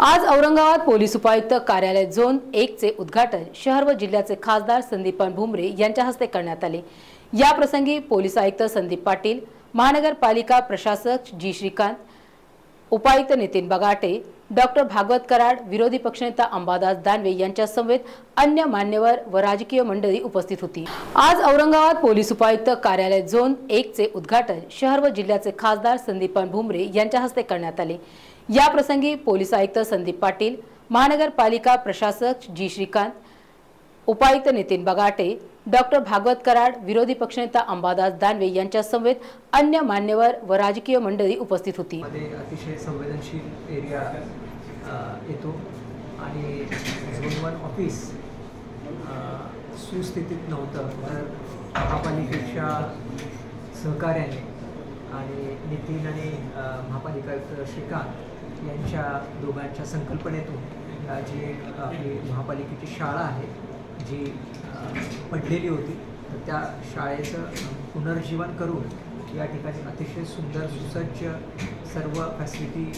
आज औरंगाबाद पोलीस उपायुक्त कार्यालय झोन एक चे उद्घाटन शहर व जिल्ह्याचे खासदार संदीपान भुमरे यांच्या हस्ते करण्यात आले. या प्रसंगी पोलीस आयुक्त संदीप पाटील महानगरपालिका प्रशासक जी श्रीकांत उपायुक्त नितीन बगाटे डॉक्टर भागवत कराड विरोधी पक्षनेता अंबादास दानवे यांच्या समवेत अन्य मान्यवर व राजकीय मंडळी उपस्थित होती. आज औरंगाबाद पोलीस उपायुक्त कार्यालय झोन एक चे उद्घाटन शहर व जिल्ह्याचे खासदार संदीपान भुमरे यांच्या हस्ते करण्यात आले. या प्रसंगी पोलीस आयुक्त संदीप पाटील महानगरपालिका प्रशासक जी श्रीकांत उपायुक्त नितीन बगाटे डॉक्टर भागवत कराड विरोधी पक्षनेता अंबादास दानवे यांच्या समवेत अन्य मान्यवर व राजकीय मंडळी उपस्थित होती. अतिशय संवेदनशील एरिया येतो आणि झोन वन ऑफिस सुस्थितीत नव्हतं. तर महापालिकेच्या सहकार्याने आणि नितीन आणि महापालिका श्रीकांत यांच्या दोघांच्या संकल्पनेतून जी एक आपली महापालिकेची शाळा आहे जी पडलेली होती तर त्या शाळेचं पुनर्जीवन करून या ठिकाणी अतिशय सुंदर सुसज्ज सर्व फॅसिलिटी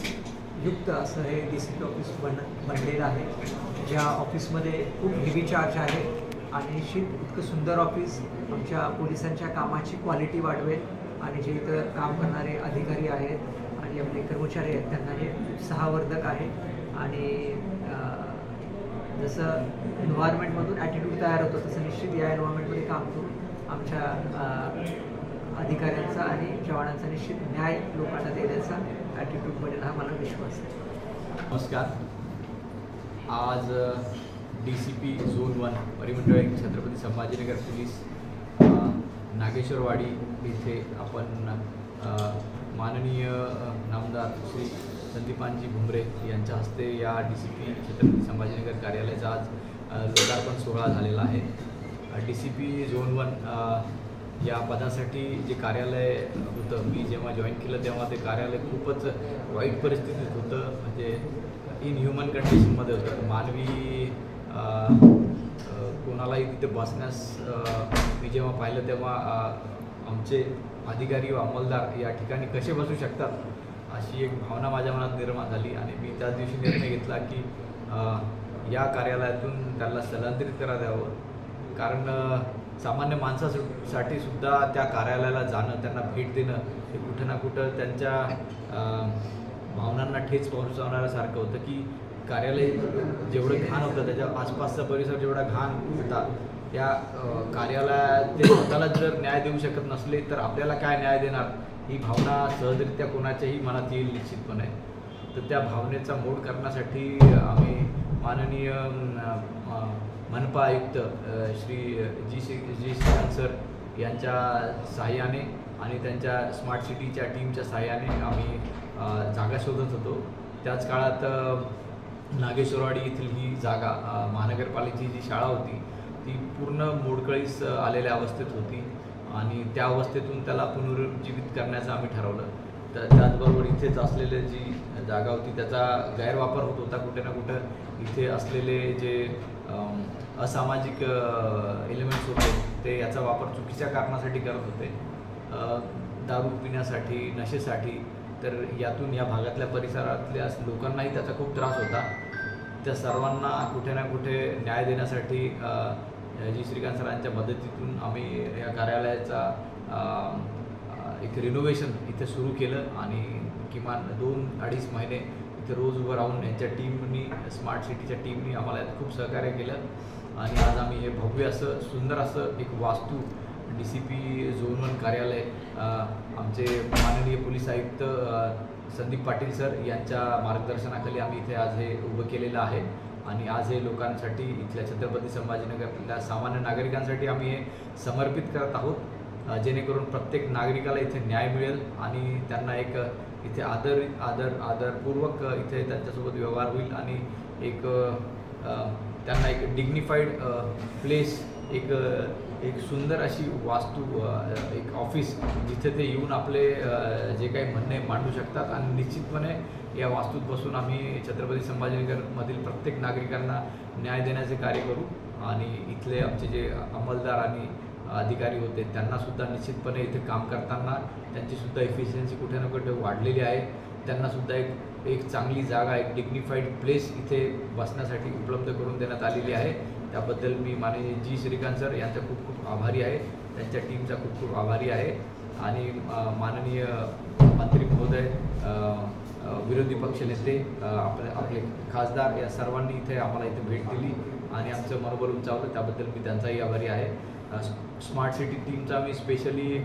युक्त असं हे डी सी पी ऑफिस बन बनलेलं आहे ज्या ऑफिसमध्ये खूप हेवी चार्ज आहे आणि निश्चित इतकं सुंदर ऑफिस आमच्या पोलिसांच्या कामाची क्वालिटी वाढवेल आणि जे इथं काम करणारे अधिकारी आहेत आणि आपले कर्मचारी आहेत त्यांना हे उत्साहवर्धक आहे. आणि जसं एन्व्हायरमेंटमधून ॲटिट्यूड तयार होतो तसं निश्चित या एन्व्हायरमेंटमध्ये काम करून आमच्या अधिकाऱ्यांचा आणि जवानांचा निश्चित न्याय लोकांना देण्याचा ॲटिट्यूड बनेल हा मला विश्वास आहे. नमस्कार. आज D C P zone one परिमंडळ एक छत्रपती संभाजीनगर पोलीस नागेश्वरवाडी इथे आपण माननीय नामदार श्री संदीपानजी भुमरे यांच्या हस्ते या D C P Chhatrapati Sambhajinagar कार्यालयाचा आज लोकार्पण सोहळा झालेला आहे. D C P zone one या पदासाठी जे कार्यालय होतं मी जेव्हा जॉईन केलं तेव्हा ते कार्यालय खूपच वाईट परिस्थितीत होतं. म्हणजे इन ह्युमन कंडिशनमध्ये होतं. मानवी कोणालाही तिथे बसण्यास मी जेव्हा पाहिलं तेव्हा आमचे अधिकारी व अंमलदार या ठिकाणी कसे बसू शकतात अशी एक भावना माझ्या मनात निर्माण झाली आणि मी त्याच दिवशी निर्णय घेतला की या कार्यालयातून त्याला स्थलांतरित करा द्यावं कारण सामान्य माणसासाठी सुद्धा त्या कार्यालयाला जाणं त्यांना भेट देणं हे कुठं ना कुठं त्यांच्या भावनांना ठेच पोहोचवणाऱ्यासारखं होतं की कार्यालय जेवढं घाण होतं त्याच्या आसपासचा परिसर जेवढा घाण होता त्या अ, कार्यालयात ते स्वतःला जर न्याय देऊ शकत नसले तर आपल्याला काय न्याय देणार? ही भावना सहजरित्या कोणाच्याही मनात येईल निश्चितपणे. तर त्या भावनेचा मोड करण्यासाठी आम्ही माननीय मनपा आयुक्त Shri G Shri G Shrikant sir यांच्या सहाय्याने आणि त्यांच्या स्मार्ट सिटीच्या टीमच्या सहाय्याने आम्ही जागा शोधत होतो. त्याच काळात नागेश्वरवाडी येथील ही जागा महानगरपालिकेची जी शाळा होती ती पूर्ण मोडकळीस आलेल्या अवस्थेत होती आणि त्या अवस्थेतून त्याला पुनरुज्जीवित करण्याचं आम्ही ठरवलं. तर त्याचबरोबर इथेच असलेले जी जागा होती त्याचा गैरवापर होत होता कुठे ना कुठं. इथे असलेले जे असामाजिक एलिमेंट्स होते ते याचा वापर चुकीच्या कारणासाठी करत होते. दारू पिण्यासाठी नशेसाठी. तर यातून या भागातल्या परिसरातल्या लोकांनाही त्याचा खूप त्रास होता. त्या सर्वांना कुठे ना कुठे न्याय देण्यासाठी जी श्रीकांत सरांच्या मदतीतून आम्ही या कार्यालयाचा एक रिनोव्हेशन इथे सुरू केलं आणि किमान दोन अडीच महिने इथे रोज उभं राहून यांच्या टीमनी स्मार्ट सिटीच्या टीमनी आम्हाला यात खूप सहकार्य केलं. आणि आज आम्ही हे भव्य असं सुंदर असं एक वास्तू D C P zone one कार्यालय आमचे माननीय पोलीस आयुक्त संदीप पाटील सर यांच्या मार्गदर्शनाखाली आम्ही इथे आज हे उभं केलेलं आहे. आणि आज हे लोकांसाठी इथल्या छत्रपती संभाजीनगरमधल्या सामान्य नागरिकांसाठी आम्ही हे समर्पित करत आहोत जेणेकरून प्रत्येक नागरिकाला इथे न्याय मिळेल आणि त्यांना एक इथे आदर आदर आदरपूर्वक इथे त्यांच्यासोबत व्यवहार होईल आणि एक त्यांना एक डिग्निफाईड प्लेस एक एक सुंदर अशी वास्तू एक ऑफिस जिथे ते येऊन आपले जे काही म्हणणे मांडू शकतात आणि निश्चितपणे या वास्तूत बसून आम्ही छत्रपती संभाजीनगरमधील प्रत्येक नागरिकांना न्याय देण्याचे कार्य करू आणि इथले आमचे जे अंमलदार आणि अधिकारी होते त्यांना सुद्धा निश्चितपणे इथे काम करताना त्यांची सुद्धा एफिशियन्सी कुठे ना कुठे वाढलेली आहे. त्यांना सुद्धा एक एक चांगली जागा एक डिग्निफाईड प्लेस इथे बसण्यासाठी उपलब्ध करून देण्यात आलेली आहे. त्याबद्दल मी माननीय जी श्रीकांत सर यांचा खूप खूप आभारी आहे. त्यांच्या टीमचा खूप खूप आभारी आहे. आणि माननीय मंत्री महोदय विरोधी पक्षनेते अ, आपले आपले खासदार या सर्वांनी इथे आम्हाला इथे भेट दिली आणि आमचं मनोबल उंचावलं. त्याबद्दल मी त्यांचाही आभारी आहे. स्मार्ट सिटी टीमचा मी स्पेशली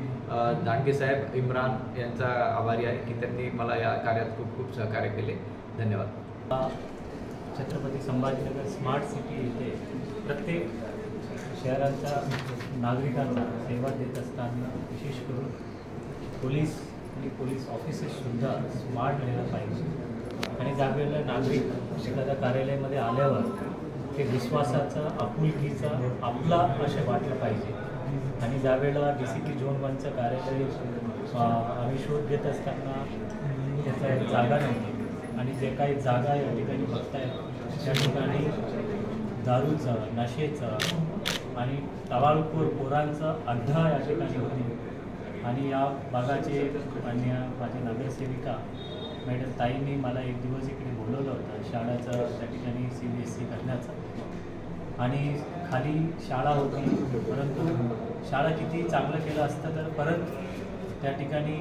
दांडगे साहेब इम्रान यांचा आभारी आहे की त्यांनी मला या कार्यात खूप खूप सहकार्य केले. धन्यवाद. छत्रपती संभाजीनगर स्मार्ट सिटी इथे प्रत्येक शहराच्या नागरिकांना सेवा देत असताना विशेष करून पोलीस आपली पोलीस ऑफिसेससुद्धा स्मार्ट व्हायला पाहिजे. आणि ज्यावेळेला नागरिक एखाद्या कार्यालयामध्ये आल्यावर ते विश्वासाचं आपुलकीचं आपला असे वाटलं पाहिजे. आणि ज्यावेळेला डी सी पी झोन वनचं कार्यालय आम्ही शोध घेत असताना त्याचा एक जागा नव्हती. आणि जे काही जागा या ठिकाणी बघताय त्या ठिकाणी दारूचं नशेचं आणि टवाळखोर पोरांचं अड्डा या ठिकाणी होती. आणि या भागाचे मान्य माझी नगरसेविका मॅडम ताईंनी मला एक दिवस इकडे बोलवलं होतं. शाळाचं त्या ठिकाणी सी बी एस सी करण्याचं. आणि खाली शाळा होती परंतु शाळा किती चांगलं केलं असतं तर परत त्या ठिकाणी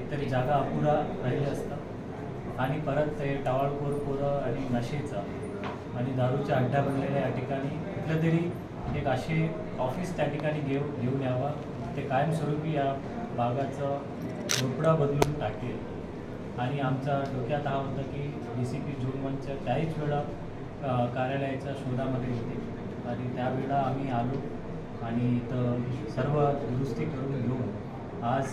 एकतरी जागा अपुरा राहिली असतं. आणि परत ते टावाळखोर पोरं आणि नशेचं आणि दारूच्या अड्डा बनलेल्या या ठिकाणी कुठलं तरी एक असे ऑफिस त्या ठिकाणी घेऊ घेऊन यावं. ते कायमस्वरूपी या भागाचं झोपडा बदलून टाकेल. आणि आमच्या डोक्यात हा होता की डी सी पी जून त्याहीच वेळा कार्यालयाच्या शोधामध्ये होते. आणि त्यावेळा आम्ही आलो आणि इथं सर्व दुरुस्ती करून घेऊन आज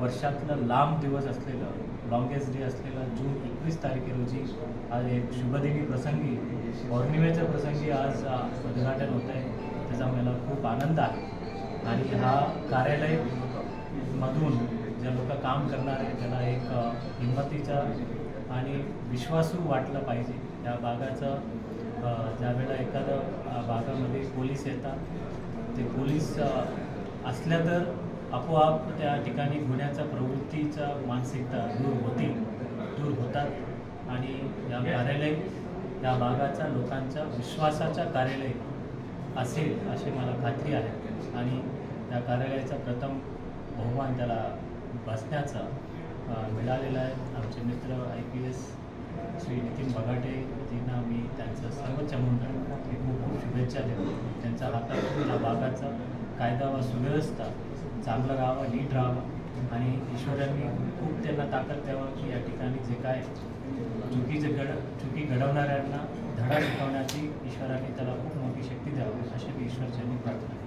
वर्षातलं लांब दिवस असलेलं लॉंगेस्ट डे असलेलं जून एकवीस तारखे रोजी आज एक शुभदिनी प्रसंगी पौर्णिमेच्या प्रसंगी आज उद्घाटन होत आहे त्याचा मला खूप आनंद आहे. आणि हा कार्यालय मधून जे लोक काम करणार आहे त्याला एक हिंमतीचा आणि विश्वासू वाटलं पाहिजे. त्या भागाचं ज्यावेळेला एखादं अ, भागामध्ये पोलीस येतात ते पोलीस असल्या तर आपोआप त्या ठिकाणी गुन्ह्याच्या प्रवृत्तीचा मानसिकता दूर होतील दूर होतात. आणि या कार्यालय या भागाच्या लोकांच्या विश्वासाच्या कार्यालय असेल अशी मला खात्री आहे. आणि त्या कार्यालयाचा प्रथम बहुमान त्याला बसण्याचा मिळालेला आहे. आमचे मित्र I P S Shri Nitin Baghate यांना मी त्यांचं सर्व चमून खूप खूप शुभेच्छा देतो. त्यांच्या हातात या भागाचा कायदा व सुव्यवस्था चांगलं राहावं नीट राहावं. आणि ईश्वरांनी खूप त्यांना ताकद द्यावं की या ठिकाणी जे काय चुकीचे घड चुकी घडवणाऱ्यांना धडा शिकवण्याची ईश्वराने त्याला खूप मोठी शक्ती द्यावी अशी मी ईश्वरचरणी प्रार्थना करतो